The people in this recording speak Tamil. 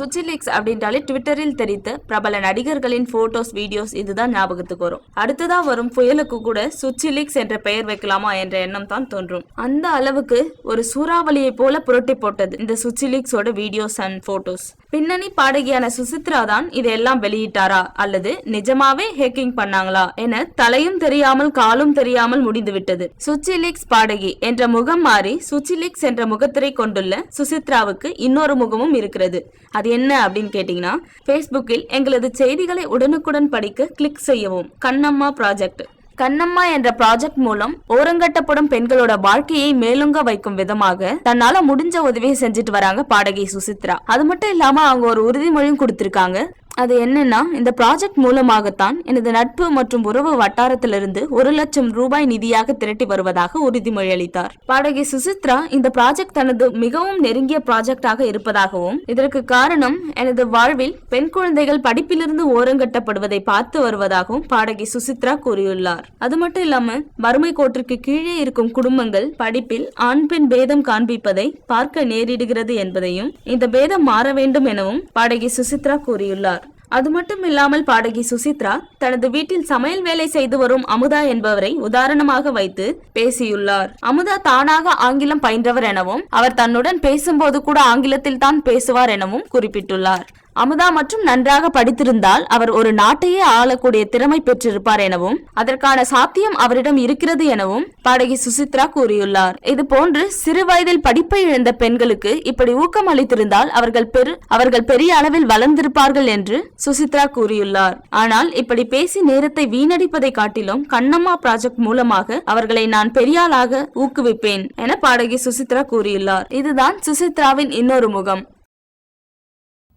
சுச்சிலிக்ஸ் அப்படின்றாலே ட்விட்டரில் தெரித்த பிரபல நடிகர்களின் போட்டோஸ் வீடியோஸ் இதுதான் ஞாபகத்துக்கு வரும். அடுத்ததா வரும் புயலுக்கு கூட சுச்சிலிக்ஸ் என்ற பெயர் வைக்கலாமா என்ற எண்ணம் தான் தோன்றும். அந்த அளவுக்கு ஒரு சூறாவளியை போல புரட்டி போட்டது இந்த சுச்சிலிக்ஸோட வீடியோஸ் அண்ட் போட்டோஸ் பின்னணி பாடகியான சுசித்ரா தான் இதையெல்லாம் வெளியிட்டாரா? அல்லது நிஜமாவே ஹேக்கிங் பண்ணாங்களா? என தலையும் தெரியாமல் காலும் தெரியாமல் முடிந்துவிட்டது சுச்சிலிக்ஸ் பாடகி என்ற முகம் மாறி சுச்சிலிக்ஸ் என்ற முகத்திரை கொண்டுள்ள சுசித்ராவுக்கு இன்னொரு முகமும் இருக்கிறது. அது என்ன அப்படின்னு கேட்டீங்கன்னா ஃபேஸ்புக்கில் எங்களது செய்திகளை உடனுக்குடன் படிக்க கிளிக் செய்யவும். கண்ணம்மா ப்ராஜெக்ட் கண்ணம்மா என்ற ப்ராஜெக்ட் மூலம் ஓரங்கட்டப்படும் பெண்களோட வாழ்க்கையை மேலுங்க வைக்கும் விதமாக தன்னால முடிஞ்ச உதவியை செஞ்சுட்டு வராங்க பாடகி சுசித்ரா. அது மட்டும் இல்லாம அவங்க ஒரு உறுதிமொழியும் கொடுத்திருக்காங்க. அது என்னன்னா இந்த ப்ராஜெக்ட் மூலமாகத்தான் எனது நட்பு மற்றும் உறவு வட்டாரத்திலிருந்து ஒரு லட்சம் ரூபாய் நிதியாக திரட்டி வருவதாக உறுதிமொழி அளித்தார். பாடகி சுசித்ரா இந்த ப்ராஜெக்ட் தனது மிகவும் நெருங்கிய ப்ராஜெக்டாக இருப்பதாகவும் இதற்கு காரணம் எனது வாழ்வில் பெண் குழந்தைகள் படிப்பிலிருந்து ஓரங்கட்டப்படுவதை பார்த்து வருவதாகவும் பாடகி சுசித்ரா கூறியுள்ளார். அது மட்டும் இல்லாம வறுமை கோட்டிற்கு கீழே இருக்கும் குடும்பங்கள் படிப்பில் ஆண் பெண் பேதம் காண்பிப்பதை பார்க்க நேரிடுகிறது என்பதையும் இந்த பேதம் மாற வேண்டும் எனவும் பாடகி சுசித்ரா கூறியுள்ளார். அது மட்டும் இல்லாமல் பாடகி சுசித்ரா தனது வீட்டில் சமையல் வேலை செய்து வரும் அமுதா என்பவரை உதாரணமாக வைத்து பேசியுள்ளார். அமுதா தானாக ஆங்கிலம் பயின்றவர் எனவும் அவர் தன்னுடன் பேசும்போது கூட ஆங்கிலத்தில் தான் பேசுவார் எனவும் குறிப்பிட்டுள்ளார். அமுதா மற்றும் நன்றாக படித்திருந்தால் அவர் ஒரு நாட்டையே ஆளக்கூடிய திறமை பெற்றிருப்பார் எனவும் அதற்கான சாத்தியம் அவரிடம் இருக்கிறது எனவும் பாடகி சுசித்ரா கூறியுள்ளார். இது போன்று சிறு வயதில் படிப்பை இழந்த பெண்களுக்கு இப்படி ஊக்கம் அளித்திருந்தால் அவர்கள் பெரு அவர்கள் பெரிய அளவில் வளர்ந்திருப்பார்கள் என்று சுசித்ரா கூறியுள்ளார். ஆனால் இப்படி பேசி நேரத்தை வீணடிப்பதை காட்டிலும் கண்ணம்மா ப்ராஜெக்ட் மூலமாக அவர்களை நான் பெரியாளாக ஊக்குவிப்பேன் என பாடகி சுசித்ரா கூறியுள்ளார். இதுதான் சுசித்ராவின் இன்னொரு முகம்.